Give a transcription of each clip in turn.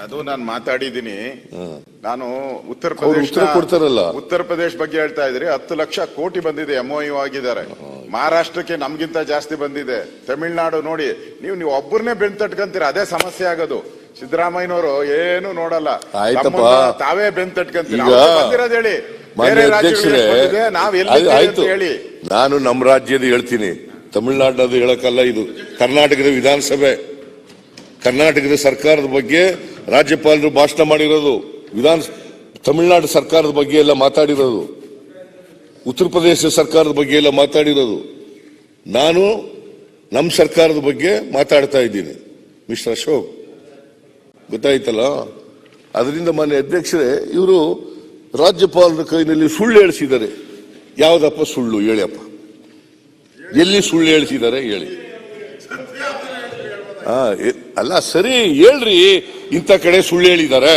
ಅದು ನಾನು ಮಾತಾಡಿದ್ದೀನಿ. ನಾನು ಉತ್ತರ ಪ್ರದೇಶ ಉತ್ತರ ಕೊಡ್ತಾರಲ್ಲ. ಉತ್ತರ ಪ್ರದೇಶ ಬಗ್ಗೆ ಹೇಳ್ತಾ ಇದ್ರಿ. ಹತ್ತು ಲಕ್ಷ ಕೋಟಿ ಬಂದಿದೆ ಎಂಒಯು ಆಗಿದ್ದಾರೆ. ಮಹಾರಾಷ್ಟ್ರಕ್ಕೆ ನಮ್ಗಿಂತ ಜಾಸ್ತಿ ಬಂದಿದೆ. ತಮಿಳ್ನಾಡು ನೋಡಿ ನೀವು ನೀವು ಒಬ್ಬರನ್ನೇ ಬೆನ್ ತಟ್ಕಂತೀರ ಅದೇ ಸಮಸ್ಯೆ ಆಗೋದು. ಸಿದ್ದರಾಮಯ್ಯನವರು ಏನು ನೋಡಲ್ಲ. ಆಯ್ತಪ್ಪ. ತಾವೇ ಬೆನ್ ತಟ್ಕಂತೀರ. ಬಂದಿರೋದು ಹೇಳಿ. ಬೇರೆ ಅಧ್ಯಕ್ಷರೇ ನಾವ್ ಎಲ್ಲಿ ಹೇಳಿ. ನಾನು ನಮ್ಮ ರಾಜ್ಯದ ಹೇಳ್ತೀನಿ. ತಮಿಳುನಾಡದು ಹೇಳಕ್ಕಲ್ಲ ಇದು. ಕರ್ನಾಟಕದ ವಿಧಾನಸಭೆ. ಕರ್ನಾಟಕದ ಸರ್ಕಾರದ ಬಗ್ಗೆ ರಾಜ್ಯಪಾಲರು ಭಾಷಣ ಮಾಡಿರೋದು, ವಿಧಾನ ತಮಿಳುನಾಡು ಸರ್ಕಾರದ ಬಗ್ಗೆ ಎಲ್ಲ ಮಾತಾಡಿರೋದು, ಉತ್ತರ ಪ್ರದೇಶ ಸರ್ಕಾರದ ಬಗ್ಗೆ ಎಲ್ಲ ಮಾತಾಡಿರೋದು. ನಾನು ನಮ್ಮ ಸರ್ಕಾರದ ಬಗ್ಗೆ ಮಾತಾಡ್ತಾ ಇದ್ದೀನಿ. ಮಿಸ್ಟರ್ ಅಶೋಕ್, ಗೊತ್ತಾಯ್ತಲ್ಲ? ಅದರಿಂದ ಮಾನ್ಯ ಅಧ್ಯಕ್ಷರೇ, ಇವರು ರಾಜ್ಯಪಾಲರ ಕೈನಲ್ಲಿ ಸುಳ್ಳು ಹೇಳಿಸಿದ್ದಾರೆ. ಯಾವ್ದಪ್ಪ ಸುಳ್ಳು? ಹೇಳಿಯಪ್ಪ. ಎಲ್ಲಿ ಸುಳ್ಳು ಹೇಳಿಸಿದ್ದಾರೆ ಹೇಳಿ. ಅಲ್ಲ, ಸರಿ, ಹೇಳ್ರಿ. ಇಂಥ ಕಡೆ ಸುಳ್ಳು ಹೇಳಿದ್ದಾರೆ.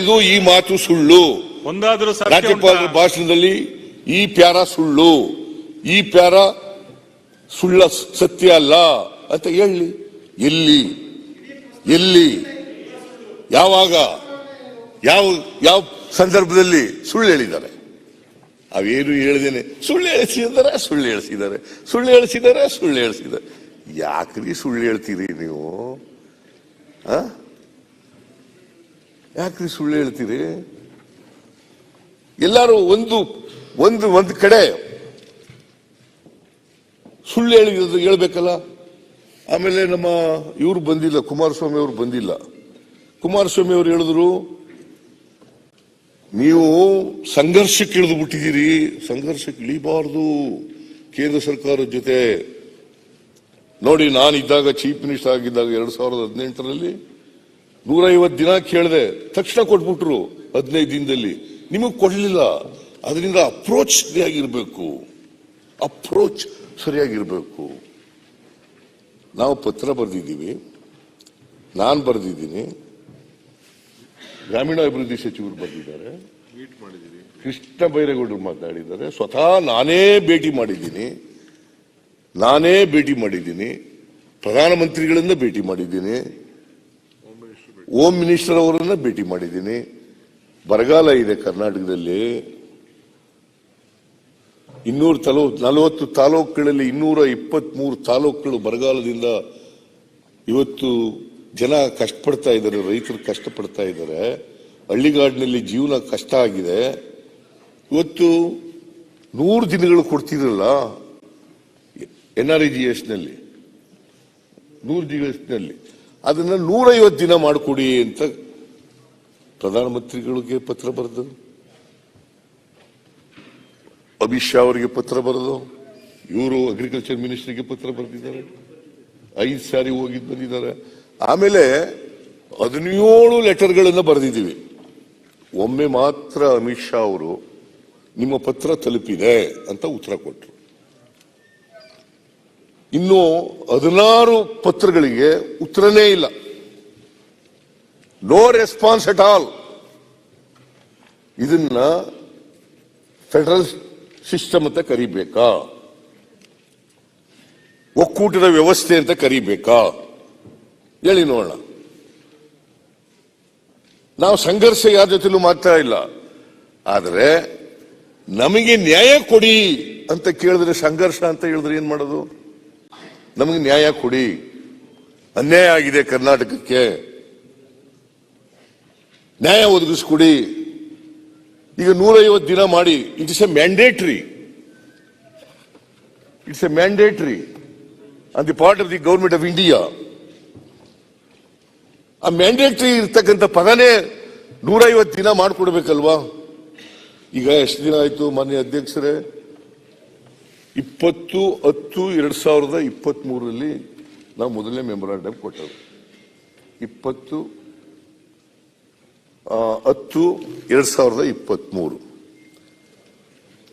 ಇದು ಈ ಮಾತು ಸುಳ್ಳು. ಒಂದಾದ್ರೂ ರಾಜ್ಯಪಾಲರ? ಭಾಷಣದಲ್ಲಿ ಈ ಪ್ಯಾರ ಸುಳ್ಳು. ಈ ಪ್ಯಾರ ಸುಳ್ಳ ಸತ್ಯ ಅಲ್ಲ ಅಂತ ಹೇಳಿ. ಎಲ್ಲಿ? ಎಲ್ಲಿ? ಯಾವಾಗ? ಯಾವ ಯಾವ ಸಂದರ್ಭದಲ್ಲಿ ಸುಳ್ಳು ಹೇಳಿದ್ದಾರೆ? ಅವೇನು ಹೇಳಿದೇನೆ ಸುಳ್ಳು ಹೇಳಿಸಿದ್ದಾರೆ ಸುಳ್ಳು ಹೇಳಿಸಿದ್ದಾರೆ. ಸುಳ್ಳು ಹೇಳಿಸಿದ್ದಾರೆ ಸುಳ್ಳು ಹೇಳಿಸಿದ್ದಾರೆ. ಯಾಕ್ರಿ ಸುಳ್ಳು ಹೇಳ್ತೀರಿ ನೀವು? ಯಾಕ್ರಿ ಸುಳ್ಳು ಹೇಳ್ತೀರಿ? ಎಲ್ಲಾರು ಒಂದು ಒಂದು ಒಂದು ಕಡೆ ಸುಳ್ಳು ಹೇಳಿ ಹೇಳ್ಬೇಕಲ್ಲ? ಆಮೇಲೆ ನಮ್ಮ ಇವ್ರು ಬಂದಿಲ್ಲ, ಕುಮಾರಸ್ವಾಮಿ ಅವರು ಬಂದಿಲ್ಲ. ಕುಮಾರಸ್ವಾಮಿ ಅವರು ಹೇಳಿದ್ರು, ನೀವು ಸಂಘರ್ಷಕ್ಕೆ ಇಳಿದು ಬಿಟ್ಟಿದ್ದೀರಿ, ಸಂಘರ್ಷಕ್ಕೆ ಇಳಿಬಾರದು. ಕೇಂದ್ರ ಸರ್ಕಾರದ ಜೊತೆ ನೋಡಿ ನಾನು ಇದ್ದಾಗ ಚೀಫ್ ಮಿನಿಸ್ಟರ್ ಆಗಿದ್ದಾಗ ಎರಡ್ ಸಾವಿರದ ಹದಿನೆಂಟರಲ್ಲಿ ನೂರೈವತ್ತು ದಿನ ಕೇಳಿದೆ ತಕ್ಷಣ ಕೊಟ್ಬಿಟ್ರು ಹದಿನೈದು ದಿನದಲ್ಲಿ. ನಿಮಗೆ ಕೊಡ್ಲಿಲ್ಲ. ಅದರಿಂದ ಅಪ್ರೋಚ್ ಸರಿಯಾಗಿರಬೇಕು. ಅಪ್ರೋಚ್ ಸರಿಯಾಗಿರ್ಬೇಕು. ನಾವು ಪತ್ರ ಬರೆದಿದ್ದೀವಿ. ನಾನು ಬರೆದಿದ್ದೀನಿ. ಗ್ರಾಮೀಣಾಭಿವೃದ್ಧಿ ಸಚಿವರು ಬರೆದಿದ್ದಾರೆ. ಕೃಷ್ಣ ಬೈರೇಗೌಡರು ಮಾತಾಡಿದ್ದಾರೆ. ಸ್ವತಃ ನಾನೇ ಭೇಟಿ ಮಾಡಿದ್ದೀನಿ. ನಾನೇ ಭೇಟಿ ಮಾಡಿದ್ದೀನಿ ಪ್ರಧಾನಮಂತ್ರಿಗಳನ್ನ ಭೇಟಿ ಮಾಡಿದ್ದೀನಿ ಹೋಮ್ ಮಿನಿಸ್ಟರ್ ಅವರನ್ನ ಭೇಟಿ ಮಾಡಿದ್ದೀನಿ. ಬರಗಾಲ ಇದೆ ಕರ್ನಾಟಕದಲ್ಲಿ. ಇನ್ನೂರು ತಲೋ, ನಲವತ್ತು ತಾಲೂಕುಗಳಲ್ಲಿ ಇನ್ನೂರ ಇಪ್ಪತ್ಮೂರು ತಾಲೂಕುಗಳು ಬರಗಾಲದಿಂದ ಇವತ್ತು ಜನ ಕಷ್ಟಪಡ್ತಾ ಇದ್ದಾರೆ, ರೈತರು ಕಷ್ಟಪಡ್ತಾ ಇದ್ದಾರೆ. ಹಳ್ಳಿಗಾಡಿನಲ್ಲಿ ಜೀವನ ಕಷ್ಟ ಆಗಿದೆ. ಇವತ್ತು ನೂರು ದಿನಗಳು ಕೊಡ್ತಿರಲ್ಲ ಎನ್ ಆರ್ ಇ ಜಿ ಎಸ್ನಲ್ಲಿ ನೂರು ಜಿ ಎಸ್ನಲ್ಲಿ ಅದನ್ನ ನೂರೈವತ್ತು ದಿನ ಮಾಡಿಕೊಡಿ ಅಂತ ಪ್ರಧಾನಮಂತ್ರಿಗಳಿಗೆ ಪತ್ರ ಬರೆದು, ಅಮಿತ್ ಶಾ ಅವರಿಗೆ ಪತ್ರ ಬರೆದು, ಇವರು ಅಗ್ರಿಕಲ್ಚರ್ ಮಿನಿಸ್ಟರ್ಗೆ ಪತ್ರ ಬರೆದಿದ್ದಾರೆ, ಐದು ಸಾರಿ ಹೋಗಿದ್ದು ಬಂದಿದ್ದಾರೆ. ಆಮೇಲೆ ಹದಿನೇಳು ಲೆಟರ್ಗಳನ್ನು ಬರೆದಿದ್ದೀವಿ. ಒಮ್ಮೆ ಮಾತ್ರ ಅಮಿತ್ ಶಾ ಅವರು ನಿಮ್ಮ ಪತ್ರ ತಲುಪಿದೆ ಅಂತ ಉತ್ತರ ಕೊಟ್ಟರು ಇನ್ನು ಹದಿನಾರು ಪತ್ರಗಳಿಗೆ ಉತ್ತರನೇ ಇಲ್ಲ. ನೋ ರೆಸ್ಪಾನ್ಸ್ ಅಟ್ ಆಲ್ ಇದನ್ನ ಫೆಡರಲ್ ಸಿಸ್ಟಮ್ ಅಂತ ಕರಿಬೇಕಾ? ಒಕ್ಕೂಟದ ವ್ಯವಸ್ಥೆ ಅಂತ ಕರಿಬೇಕಾ? ಹೇಳಿ ನೋಡೋಣ. ನಾವು ಸಂಘರ್ಷ ಯಾರ ಜೊತೆಲೂ ಮಾಡ್ತಾ ಇಲ್ಲ. ಆದರೆ ನಮಗೆ ನ್ಯಾಯ ಕೊಡಿ ಅಂತ ಕೇಳಿದ್ರೆ ಸಂಘರ್ಷ ಅಂತ ಹೇಳಿದ್ರೆ ಏನ್ ಮಾಡೋದು? ನಮಗೆ ನ್ಯಾಯ ಕೊಡಿ. ಅನ್ಯಾಯ ಆಗಿದೆ ಕರ್ನಾಟಕಕ್ಕೆ. ನ್ಯಾಯ ಒದಗಿಸ್ಕೊಡಿ. ಈಗ ನೂರೈವತ್ತು ದಿನ ಮಾಡಿ it is a mandatory it's a mandatory on the part of the government of India ಆ ಮ್ಯಾಂಡೇಟ್ರಿ ಇರ್ತಕ್ಕಂಥ ಪದನೇ ನೂರೈವತ್ತು ದಿನ ಮಾಡಿಕೊಡ್ಬೇಕಲ್ವಾ? ಈಗ ಎಷ್ಟು ದಿನ ಆಯ್ತು ಮಾನ್ಯ ಅಧ್ಯಕ್ಷರೇ? ಇಪ್ಪತ್ತು, ಹತ್ತು, ಎರಡು ಸಾವಿರದ ಇಪ್ಪತ್ತ್ಮೂರರಲ್ಲಿ ನಾವು ಮೊದಲನೇ ಮೆಮೊರಾಂಡಮ್ ಕೊಟ್ಟರು ಇಪ್ಪತ್ತು ಹತ್ತು, ಎರಡು ಸಾವಿರದ ಇಪ್ಪತ್ತ್ಮೂರು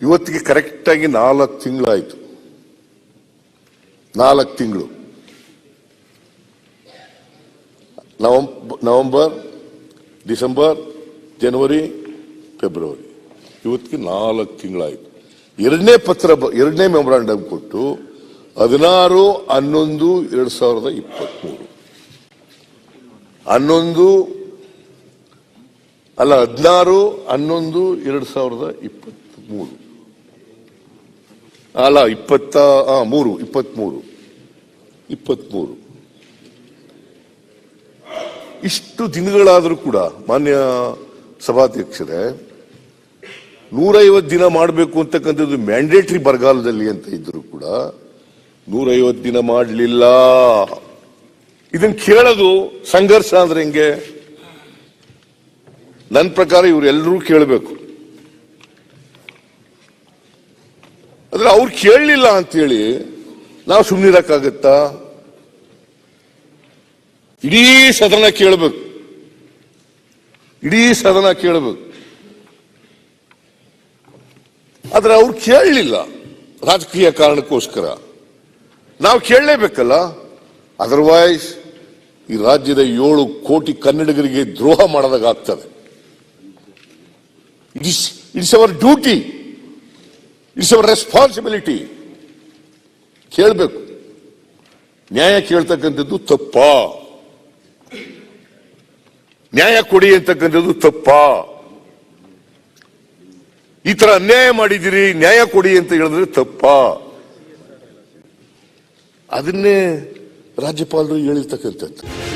ಇವತ್ತಿಗೆ ಕರೆಕ್ಟಾಗಿ ನಾಲ್ಕು ತಿಂಗಳಾಯಿತು. ನಾಲ್ಕು ತಿಂಗಳು. ನವೆಂಬರ್, ಡಿಸೆಂಬರ್, ಜನವರಿ, ಫೆಬ್ರವರಿ. ಇವತ್ತಿಗೆ ನಾಲ್ಕು ತಿಂಗಳಾಯ್ತು. ಎರಡನೇ ಪತ್ರ ಎರಡನೇ ಮೆಮೊರಾಂಡಮ್ ಕೊಟ್ಟು ಹದಿನಾರು, ಹನ್ನೊಂದು, ಎರಡ್ ಸಾವಿರದ ಇಪ್ಪತ್ಮೂರು. ಹನ್ನೊಂದು, ಅಲ್ಲ, ಹದಿನಾರು, ಹನ್ನೊಂದು, ಎರಡು ಸಾವಿರದ ಇಪ್ಪತ್ತ್ ಮೂರು ಅಲ್ಲ, ಇಪ್ಪತ್ತ ಮೂರು, ಇಪ್ಪತ್ಮೂರು. ಇಪ್ಪತ್ಮೂರು. ಇಷ್ಟು ದಿನಗಳಾದರೂ ಕೂಡ ಮಾನ್ಯ ಸಭಾಧ್ಯಕ್ಷರೇ ನೂರೈವತ್ತು ದಿನ ಮಾಡಬೇಕು ಅಂತಕ್ಕಂಥದ್ದು ಮ್ಯಾಂಡೇಟರಿ ಬರಗಾಲದಲ್ಲಿ ಅಂತ ಇದ್ರು ಕೂಡ ನೂರೈವತ್ತು ದಿನ ಮಾಡಲಿಲ್ಲ. ಇದನ್ನ ಕೇಳೋದು ಸಂಘರ್ಷ ಅಂದ್ರೆ ಹೆಂಗೆ? ನನ್ನ ಪ್ರಕಾರ ಇವರೆಲ್ಲರೂ ಕೇಳಬೇಕು. ಆದ್ರೆ ಅವ್ರು ಕೇಳಲಿಲ್ಲ ಅಂತೇಳಿ ನಾವು ಸುಮ್ಮನಿರಕ್ಕಾಗತ್ತಾ ಇಡೀ ಸದನ ಕೇಳಬೇಕು. ಇಡೀ ಸದನ ಕೇಳಬೇಕು. ಆದ್ರೆ ಅವ್ರು ಕೇಳಲಿಲ್ಲ. ರಾಜಕೀಯ ಕಾರಣಕ್ಕೋಸ್ಕರ. ನಾವು ಕೇಳಲೇಬೇಕಲ್ಲ? ಅದರ್ವೈಸ್ ಈ ರಾಜ್ಯದ ಏಳು ಕೋಟಿ ಕನ್ನಡಿಗರಿಗೆ ದ್ರೋಹ ಮಾಡೋದಾಗ ಆಗ್ತದೆ. It is it's our duty it's our responsibility ಕೇಳಬೇಕು. ನ್ಯಾಯ ಕೇಳ್ತಕ್ಕಂಥದ್ದು ತಪ್ಪಾ. ನ್ಯಾಯ ಕೊಡಿ ಅಂತಕ್ಕಂಥದ್ದು ತಪ್ಪಾ. ಈ ತರ ಅನ್ಯಾಯ ಮಾಡಿದಿರಿ ನ್ಯಾಯ ಕೊಡಿ ಅಂತ ಹೇಳಿದ್ರೆ ತಪ್ಪ. ಅದನ್ನೇ ರಾಜ್ಯಪಾಲರು ಹೇಳಿರ್ತಕ್ಕಂಥದ್ದು.